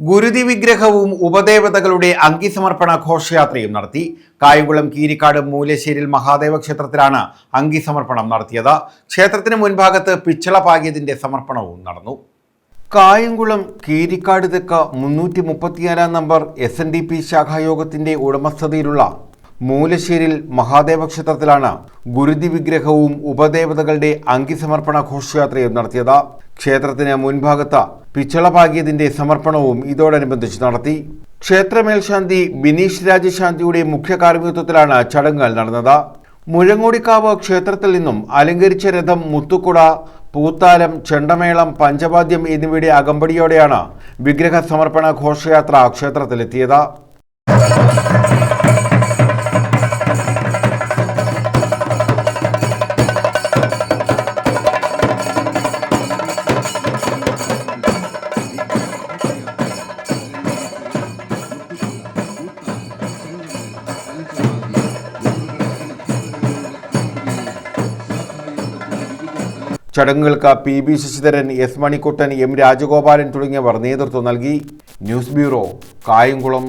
ഗുരുതി വിഗ്രഹവും ഉപദേവതകളുടെ അങ്കിസമർപ്പണ ഘോഷയാത്രയും നടത്തി. കായംകുളം കീരിക്കാട് മൂലശ്ശേരിൽ മഹാദേവ ക്ഷേത്രത്തിലാണ് അങ്കിസമർപ്പണം നടത്തിയത്. ക്ഷേത്രത്തിന് മുൻഭാഗത്ത് പിച്ചള പാകിയതിന്റെ സമർപ്പണവും നടന്നു. കായംകുളം കീരിക്കാട് തെക്ക മുന്നൂറ്റി മുപ്പത്തിയാറാം number S N D P ശാഖായോഗത്തിന്റെ ഉടമസ്ഥതയിലുള്ള മൂലശ്ശേരിൽ മഹാദേവ ക്ഷേത്രത്തിലാണ് ഗുരുതി വിഗ്രഹവും ഉപദേവതകളുടെ അങ്കിസമർപ്പണ ഘോഷയാത്രയും നടത്തിയത്. ക്ഷേത്രത്തിന് മുൻഭാഗത്ത് പിച്ചളപാകിയതിന്റെ സമർപ്പണവും ഇതോടനുബന്ധിച്ച് നടത്തി. ക്ഷേത്രമേൽശാന്തി ബിനീഷ് രാജശാന്തിയുടെ മുഖ്യ കാർമ്മികത്വത്തിലാണ് ചടങ്ങുകൾ നടന്നത്. മുഴങ്ങോടിക്കാവ് ക്ഷേത്രത്തിൽ നിന്നും അലങ്കരിച്ച രഥം മുത്തുക്കുട പൂത്താലം ചെണ്ടമേളം പഞ്ചവാദ്യം എന്നിവയുടെ അകമ്പടിയോടെയാണ് വിഗ്രഹ സമർപ്പണ ഘോഷയാത്ര ക്ഷേത്രത്തിലെത്തിയത്. ചടങ്ങുകൾക്ക് P B Sasidharan S Manikuttan M Rajagopalan തുടങ്ങിയവർ നേതൃത്വം നൽകി. News bureau Kayamkulam.